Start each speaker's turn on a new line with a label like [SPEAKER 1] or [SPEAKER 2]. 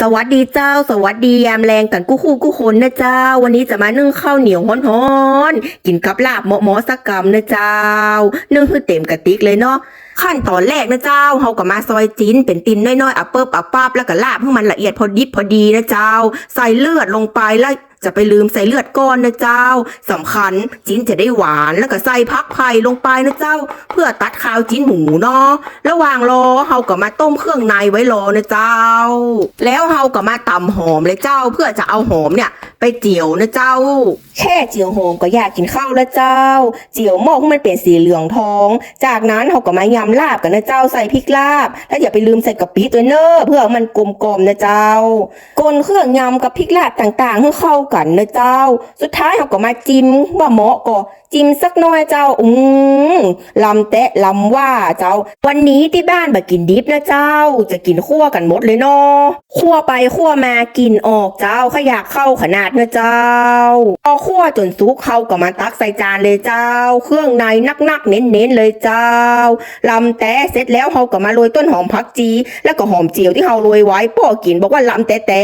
[SPEAKER 1] สวัสดีเจ้า สวัสดียามแรงกันกู้คู่กู้คนนะเจ้า วันนี้จะมานึ่งข้าวเหนียวฮ้อนๆกินกับลาบหมอหมอสักกำนะเจ้า นึ่งให้เต็มกระติกเลยเนาะขั้นตอนแรกนะเจ้าเฮาก็มาซอยจิ้นเป็นตินน้อยๆอัปเปิบอัปปับแล้วก็ลาบให้มันละเอียดพอดิบพอดีนะเจ้า ใส่เลือดลงไปแล้ว จะไปลืมใส่เลือดก้อนนะเจ้าสำคัญจิ้นจะได้หวานแล้วก็ใส่พักไผ่ลงไปนะเจ้า เพื่อตัดคาวจิ้นหมูเนาะระหว่างรอเฮาก็มาต้มเครื่องในไว้รอนะเจ้า แล้วเฮาก็มาตำหอมเลยเจ้า เพื่อจะเอาหอมเนี่ย ไปเจียวนะเจ้าแค่เจียวหอมก็อยากกินข้าวแล้วเจ้า เจียวหม้อให้มันเป็นสีเหลืองทอง จากนั้นเขาก็มายำลาบกันนะเจ้าใส่พริกลาบ แล้วอย่าไปลืมใส่กะปิตัวเนอเพื่อมันกลมๆนะเจ้ากลนเครื่องยำกับพริกลาบต่างๆให้เข้ากันนะเจ้า สุดท้ายเขาก็มาจิ้มว่าเหมาะก็จิ้มสักหน้อยเจ้าอืมลำแตะลำว่าเจ้า วันนี้ที่บ้านบะกินดิบนะเจ้า จะกินคั่วกันหมดเลยเนาะคั่วไปคั่วมากินออกเจ้าขยากเข้าขนาดนะเจ้าพอคั่วจนสุกเขาก็มาตักใส่จานเลยเจ้า เครื่องในนักๆเน้นๆเลยเจ้าลำแต่เสร็จแล้วเขาก็มาโรยต้นหอมผักจี แล้วก็หอมเจียวที่เขาโรยไว้พ่อกินบอกว่าลำแต่แต